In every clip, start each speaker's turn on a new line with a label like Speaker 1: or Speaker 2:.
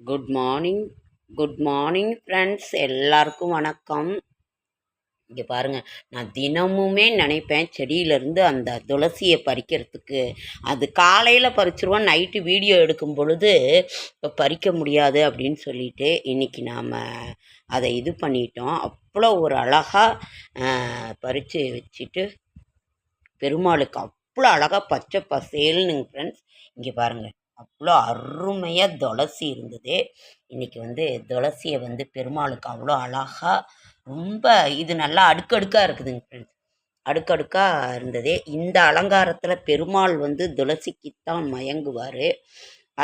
Speaker 1: Good morning good morning friends எல்லாருக்கும் வணக்கம். இங்கே பாருங்கள் நான் தினமுமே நினைப்பேன் செடியிலேருந்து அந்த துளசியை பறிக்கிறதுக்கு. அது காலையில் பறிச்சிருவோம் நைட்டு வீடியோ எடுக்கும் பொழுது இப்போ பறிக்க முடியாது அப்படின்னு சொல்லிட்டு இன்றைக்கி நாம் அதை இது பண்ணிட்டோம். அவ்வளோ ஒரு அழகாக பறித்து வச்சுட்டு பெருமாளுக்கு அவ்வளோ அழகாக பச்சை பசேல்னுங்க ஃப்ரெண்ட்ஸ் இங்கே பாருங்கள் அவ்வளோ அருமையாக துளசி இருந்தது. இன்றைக்கி வந்து துளசியை வந்து பெருமாளுக்கு அவ்வளோ அழகாக ரொம்ப இது நல்லா அடுக்கடுக்காக இருக்குதுங்க ஃப்ரெண்ட்ஸ் அடுக்கடுக்காக இருந்தது. இந்த அலங்காரத்தில் பெருமாள் வந்து துளசிக்குத்தான் மயங்குவார்.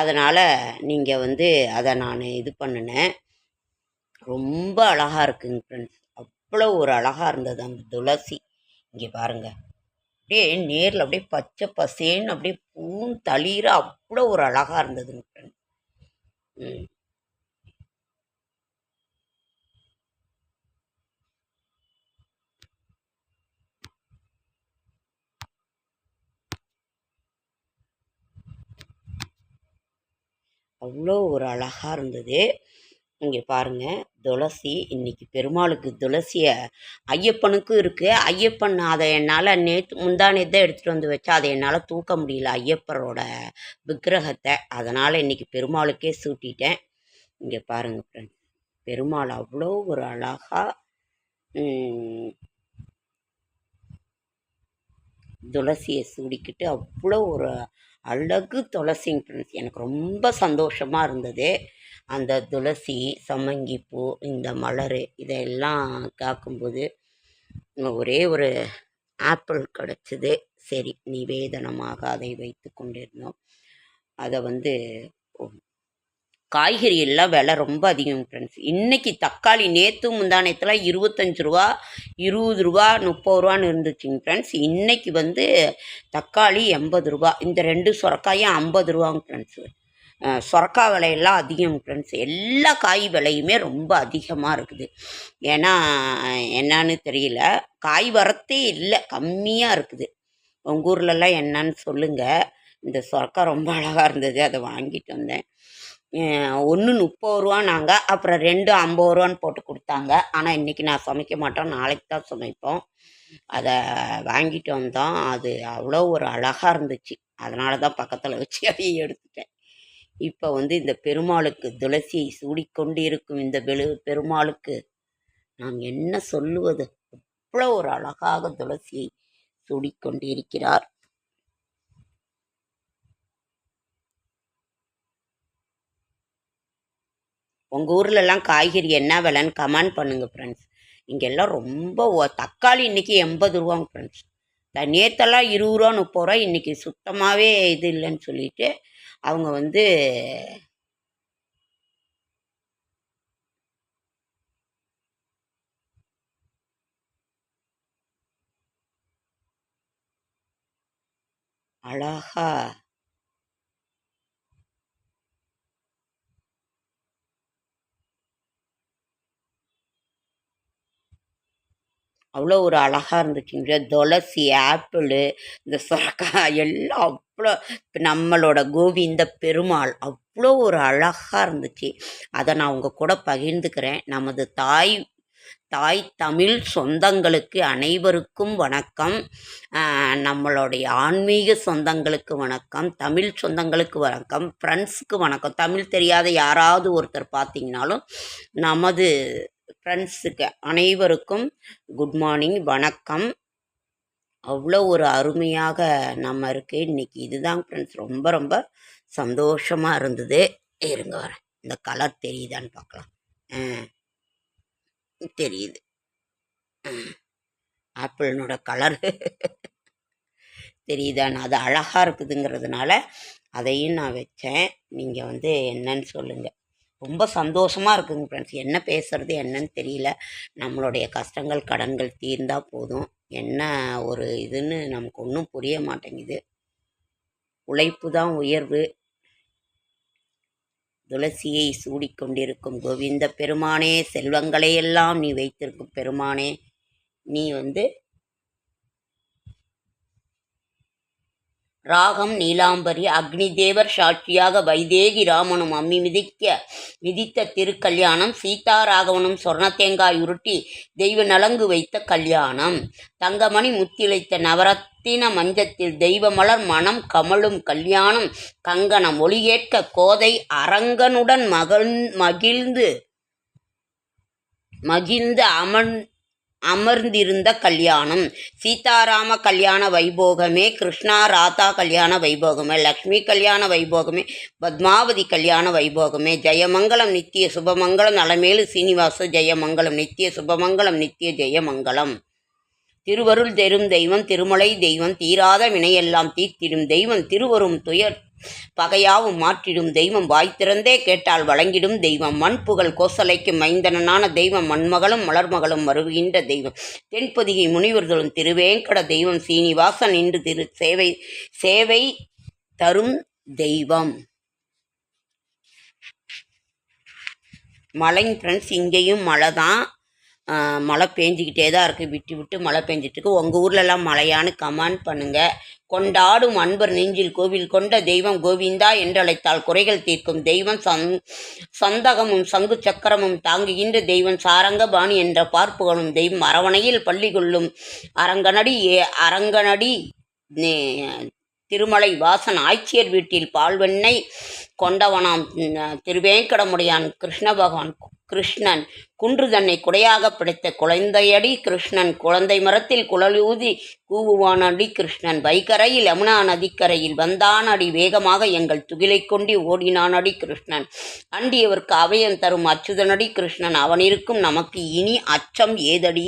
Speaker 1: அதனால் நீங்கள் வந்து அதை நான் இது பண்ணினேன். ரொம்ப அழகாக இருக்குங்க ஃப்ரெண்ட்ஸ் அவ்வளோ ஒரு அழகாக இருந்தது அந்த துளசி. இங்கே பாருங்கள் அப்படியே நேரில் அப்படியே பச்சை பசேன்னு அப்படியே பூன் தளிர அவ்வளோ ஒரு அழகாக இருந்ததுங்க ஃப்ரெண்ட் ம். அவ்வளோ ஒரு அழகாக இருந்தது. இங்கே பாருங்கள் துளசி இன்றைக்கி பெருமாளுக்கு துளசியை ஐயப்பனுக்கும் இருக்குது ஐயப்பன் அதை என்னால் நேற்று முந்தானேத்து தான் எடுத்துகிட்டு வந்து வச்சா அதை என்னால் தூக்க முடியல ஐயப்பரோட விக்கிரகத்தை. அதனால் இன்றைக்கி பெருமாளுக்கே சூட்டிட்டேன். இங்கே பாருங்கள் ஃப்ரெண்ட்ஸ் பெருமாள் அவ்வளோ ஒரு அழகாக துளசியை சூடிக்கிட்டு அவ்வளோ ஒரு அழகு துளசிங்க ஃப்ரெண்ட்ஸ் எனக்கு ரொம்ப சந்தோஷமாக இருந்தது. அந்த துளசி சம்மங்கிப்பூ இந்த மலர் இதெல்லாம் காக்கும்போது ஒரே ஒரு ஆப்பிள் கிடச்சிது. சரி நிவேதனமாக அதை வைத்து கொண்டிருந்தோம். அதை வந்து காய்கறி எல்லாம் விலை ரொம்ப அதிகம் ஃப்ரெண்ட்ஸ் இன்றைக்கி தக்காளி நேற்று முந்தானத்தில் இருபத்தஞ்சி ரூபா இருபது ரூபா முப்பது ரூபான்னு இருந்துச்சுங்க ஃப்ரெண்ட்ஸ் இன்றைக்கி வந்து தக்காளி எண்பது ரூபா இந்த ரெண்டு சுரக்காயும் ஐம்பது ரூபாங்க ஃப்ரெண்ட்ஸு சுரக்கா விலையெல்லாம் அதிகம் ஃப்ரெண்ட்ஸ் எல்லா காய் விலையுமே ரொம்ப அதிகமாக இருக்குது. ஏன்னா என்னான்னு தெரியல. காய் வரத்தே இல்லை. கம்மியாக இருக்குது. உங்கள் ஊர்லலாம் என்னன்னு சொல்லுங்கள் இந்த சொரக்கா ரொம்ப அழகாக இருந்தது. அதை வாங்கிட்டு வந்தேன். ஒன்று முப்பது ரூபா நாங்கள் அப்புறம் ரெண்டு ஐம்பது ரூபான்னு போட்டு கொடுத்தாங்க. ஆனால் இன்றைக்கி நான் சமைக்க மாட்டோம். நாளைக்கு தான் சமைப்போம். அதை வாங்கிட்டு வந்தோம். அது அவ்வளோ ஒரு அழகாக இருந்துச்சு. அதனால தான் பக்கத்தில் வச்சு அதையும் எடுத்துட்டேன். இப்போ வந்து இந்த பெருமாளுக்கு துளசியை சூடிக்கொண்டிருக்கும் இந்த பெரு பெருமாளுக்கு நாம் என்ன சொல்லுவது? அவ்வளோ ஒரு அழகாக துளசியை சூடிக்கொண்டிருக்கிறார். உங்கள் ஊர்லலாம் காய்கறி என்ன விலைன்னு கமெண்ட் பண்ணுங்கள் ஃப்ரெண்ட்ஸ் இங்கெல்லாம் ரொம்ப தக்காளி இன்றைக்கி எண்பது ரூபாங்க ஃப்ரெண்ட்ஸ் நேற்றெல்லாம் இருபது ரூபா முப்பது ரூபா இன்றைக்கி சுத்தமாகவே இது இல்லைன்னு சொல்லிட்டு அவங்க வந்து அழகா அவ்வளோ ஒரு அழகாக இருந்துச்சுங்க. துளசி ஆப்பிள் இந்த சுரக்காய் எல்லாம் அவ்வளோ நம்மளோட கோவிந்த பெருமாள் அவ்வளோ ஒரு அழகாக இருந்துச்சு. அதை நான் உங்கள் கூட பகிர்ந்துக்கிறேன். நமது தாய் தாய் தமிழ் சொந்தங்களுக்கு அனைவருக்கும் வணக்கம். நம்மளுடைய ஆன்மீக சொந்தங்களுக்கு வணக்கம். தமிழ் சொந்தங்களுக்கு வணக்கம். ஃப்ரெண்ட்ஸுக்கு வணக்கம். தமிழ் தெரியாத யாராவது ஒருத்தர் பார்த்தீங்கனாலும் நமது ஃப்ரெண்ட்ஸுக்கு அனைவருக்கும் குட் மார்னிங் வணக்கம். அவ்வளோ ஒரு அருமையாக நம்ம இருக்குது இன்றைக்கி இதுதான் ஃப்ரெண்ட்ஸ் ரொம்ப ரொம்ப சந்தோஷமாக இருந்தது. இருங்க வரேன். இந்த கலர் தெரியுதான்னு பார்க்கலாம். தெரியுது. ஆப்பிளினோட கலர் தெரியுதான் அது அழகாக இருக்குதுங்கிறதுனால அதையும் நான் வச்சேன். நீங்கள் வந்து என்னன்னு சொல்லுங்கள் ரொம்ப சந்தோஷமாக இருக்குங்க ஃப்ரெண்ட்ஸ் என்ன பேசுகிறது என்னன்னு தெரியல. நம்மளுடைய கஷ்டங்கள் கடன்கள் தீர்ந்தால் போதும். என்ன ஒரு இதுன்னு நமக்கு ஒன்றும் புரிய மாட்டேங்குது. உழைப்பு தான் உயர்வு. துளசியை சூடிக்கொண்டிருக்கும் கோவிந்த பெருமானே செல்வங்களையெல்லாம் நீ வைத்திருக்கும் பெருமானே நீ வந்து ராகம் நீலாம்பரி அக்னி தேவர் சாட்சியாக வைதேகி ராமனும் அம்மி மிதிக்க மிதித்த திருக்கல்யாணம் சீதா ராகவனும் சொர்ணத்தேங்காய் உருட்டி தெய்வ நலங்கு வைத்த கல்யாணம். தங்கமணி முத்திழைத்த நவரத்தின மஞ்சத்தில் தெய்வமலர் மனம் கமலும் கல்யாணம். கங்கணம் ஒளியேற்க கோதை அரங்கனுடன் மகள் மகிழ்ந்து மகிழ்ந்து அமன் அமர்ந்திருந்த கல்யாணம். சீதாராம கல்யாண வைபோகமே கிருஷ்ணா ராதா கல்யாண வைபோகமே லக்ஷ்மி கல்யாண வைபோகமே பத்மாவதி கல்யாண வைபோகமே ஜெயமங்கலம் நித்திய சுபமங்கலம் நலமேலு சீனிவாச ஜெயமங்கலம் நித்திய சுபமங்கலம் நித்திய ஜெயமங்கலம். திருவருள் தெரும் தெய்வம் திருமலை தெய்வம் தீராத வினையெல்லாம் தீர்த்திடும் தெய்வம் திருவரும் துயர் பகையாவும் மாற்றிடும் தெய்வம் வாய் திறந்தே கேட்டால் வழங்கிடும் தெய்வம். மண் புகழ் கோசலைக்கு மைந்தனனான தெய்வம். மண்மகளும் மலர்மகளும் வருகின்ற தெய்வம். தென்பதிகை முனிவர்களும் திருவேங்கட தெய்வம். சீனிவாசன் இன்று திரு சேவை சேவை தரும் தெய்வம். மழைங்க ஃப்ரெண்ட்ஸ் இங்கேயும் மழை தான் மழை பேஞ்சிக்கிட்டே தான் இருக்குது விட்டு விட்டு மழை பெஞ்சிட்ருக்கு உங்கள் ஊர்லெல்லாம் மழையான்னு கமெண்ட் பண்ணுங்கள் கொண்டாடும் அன்பர் நெஞ்சில் கோவில் கொண்ட தெய்வம் கோவிந்தா என்றழைத்தால் குறைகள் தீர்க்கும். தெய்வம் சந் சந்தகமும் சங்கு சக்கரமும் தாங்குகின்ற தெய்வம் சாரங்கபாணி என்ற பார்ப்புகளும் தெய்வம் அரவணையில் பள்ளி கொள்ளும் அரங்கனடி ஏ அரங்கனடி நே- திருமலை வாசன் ஆய்ச்சியர் வீட்டில் பால்வெண்ணை கொண்டவனாம் திருவேங்கடமுடையான் கிருஷ்ண பகவான். கிருஷ்ணன் குன்று தன்னை குடையாக பிடித்த குழந்தையடி கிருஷ்ணன் குழந்தை மரத்தில் குழலூதி கூவுவானடி கிருஷ்ணன் வைகரையில் யமுனா நதிக்கரையில் வந்தான் அடி வேகமாக எங்கள் துகிலைக் கொண்டு அடி கிருஷ்ணன். அண்டியவர்க்கு அவயம் தரும் அச்சுதனடி கிருஷ்ணன் அவனிருக்கும் நமக்கு இனி அச்சம் ஏதடி?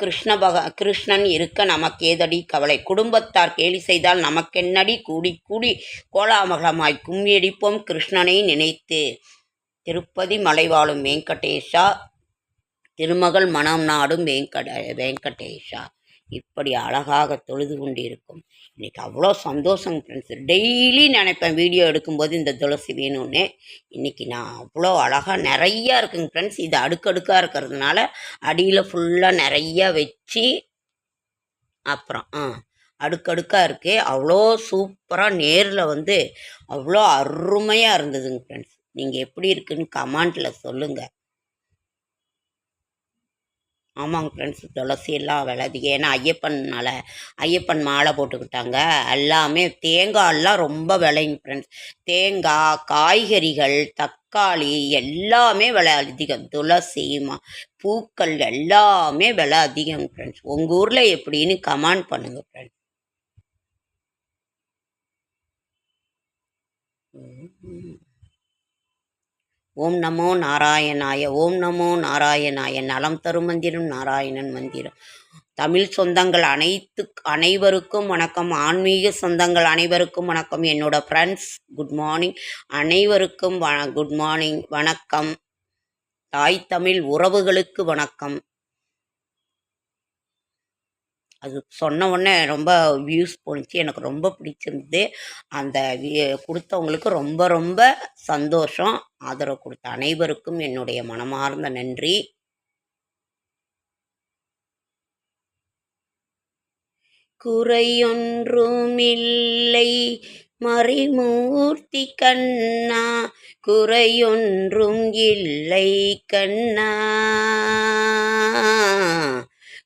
Speaker 1: கிருஷ்ண பக கிருஷ்ணன் இருக்க நமக்கேதடி? கவலை. குடும்பத்தார் கேலி செய்தால் நமக்கென்னடி? கூடி கூடி கோலாமகலமாய் கும்மியடிப்போம் கிருஷ்ணனை நினைத்து. திருப்பதி மலைவாழும் வெங்கடேஷா திருமகள் மனம் நாடும் வெங்கட வெங்கடேஷா இப்படி அழகாக தொழுது கொண்டிருக்கும். இன்னைக்கு அவ்வளோ சந்தோஷம் ஃப்ரெண்ட்ஸ் டெய்லி நினைப்பேன் வீடியோ எடுக்கும்போது இந்த துளசி வேணும்னு. இன்னைக்கு நான் அவ்வளோ அழகாக நிறையா இருக்குங்க ஃப்ரெண்ட்ஸ் இது அடுக்கடுக்காக இருக்கிறதுனால அடியில் ஃபுல்லாக நிறையா வச்சு அப்புறம் ஆ அடுக்கடுக்காக இருக்குது அவ்வளோ சூப்பராக நேரில் வந்து அவ்வளோ அருமையாக இருந்ததுங்க ஃப்ரெண்ட்ஸ் நீங்கள் எப்படி இருக்குன்னு கமாண்டில் சொல்லுங்கள் ஆமாங்க ஃப்ரெண்ட்ஸ் துளசியெல்லாம் எல்லாம் ஏன்னா ஐயப்பன்னால் ஐயப்பன் மாலை போட்டுக்கிட்டாங்க. எல்லாமே தேங்காயெல்லாம் ரொம்ப விளையுங்க ஃப்ரெண்ட்ஸ் தேங்காய் காய்கறிகள் தக்காளி எல்லாமே விலை அதிகம். துளசி மா பூக்கள் எல்லாமே விலை அதிகம் ஃப்ரெண்ட்ஸ் உங்கள் ஊரில் எப்படின்னு கமெண்ட் பண்ணுங்கள் ஃப்ரெண்ட்ஸ் ஓம் நமோ நாராயணாய ஓம் நமோ நாராயணாய நலம் தரும் மந்திரம் நாராயணன் மந்திரம். தமிழ் சொந்தங்கள் அனைத்து அனைவருக்கும் வணக்கம். ஆன்மீக சொந்தங்கள் அனைவருக்கும் வணக்கம். என்னோட ஃப்ரெண்ட்ஸ் குட் மார்னிங் அனைவருக்கும் வ குட் மார்னிங் வணக்கம். தாய் தமிழ் உறவுகளுக்கு வணக்கம். அது சொன்ன உடனே ரொம்ப வியூஸ் போணுச்சு. எனக்கு ரொம்ப பிடிச்சிருந்தது. அந்த கொடுத்தவங்களுக்கு ரொம்ப ரொம்ப சந்தோஷம். ஆதரவு கொடுத்த அனைவருக்கும் என்னுடைய மனமார்ந்த நன்றி. குறையொன்றுமில்லை. மறைமூர்த்தி கண்ணா. குறையொன்றும் இல்லை கண்ணா.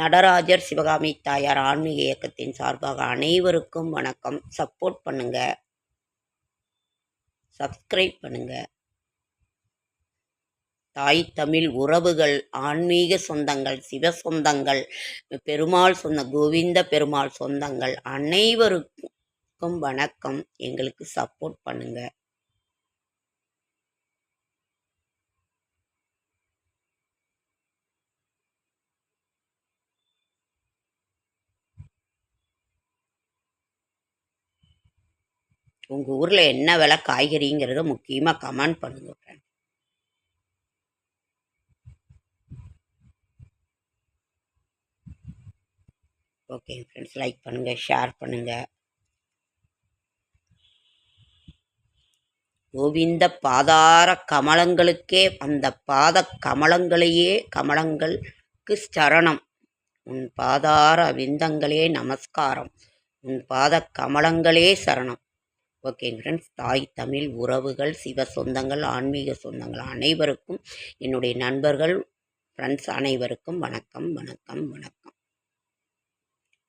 Speaker 1: நடராஜர் சிவகாமி தாயார் ஆன்மீக இயக்கத்தின் சார்பாக அனைவருக்கும் வணக்கம். சப்போர்ட் பண்ணுங்க. சப்ஸ்கிரைப் பண்ணுங்க. தாய் தமிழ் உறவுகள் ஆன்மீக சொந்தங்கள் சிவ சொந்தங்கள் பெருமாள் சொந்த கோவிந்த பெருமாள் சொந்தங்கள் அனைவருக்கும் வணக்கம். எங்களுக்கு சப்போர்ட் பண்ணுங்கள் உங்கள் ஊரில் என்ன விலை காய்கறிங்கிறத முக்கியமாக கமெண்ட் பண்ணுங்கள் ஃப்ரெண்ட் ஓகே ஃப்ரெண்ட்ஸ் லைக் பண்ணுங்கள் ஷேர் பண்ணுங்கள் கோவிந்த பாதார கமலங்களுக்கே அந்த பாத கமலங்களையே கமலங்களுக்கு சரணம். உன் பாதார விந்தங்களே நமஸ்காரம். உன் பாத கமலங்களே சரணம். ஓகேங்க ஃப்ரெண்ட்ஸ். தாய் தமிழ் உறவுகள் சிவ சொந்தங்கள் ஆன்மீக சொந்தங்கள் அனைவருக்கும் என்னுடைய நண்பர்கள் ஃப்ரெண்ட்ஸ் அனைவருக்கும் வணக்கம் வணக்கம் வணக்கம்.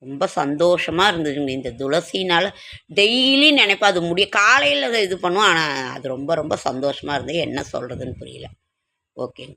Speaker 1: ரொம்ப சந்தோஷமாக இருந்ததுங்க. இந்த துளசினால் டெய்லி நினைப்பேன் அது முடிய காலையில் அதை இது பண்ணுவோம் ஆனால் அது ரொம்ப ரொம்ப சந்தோஷமாக இருந்தது. என்ன சொல்கிறதுன்னு புரியல. ஓகேங்க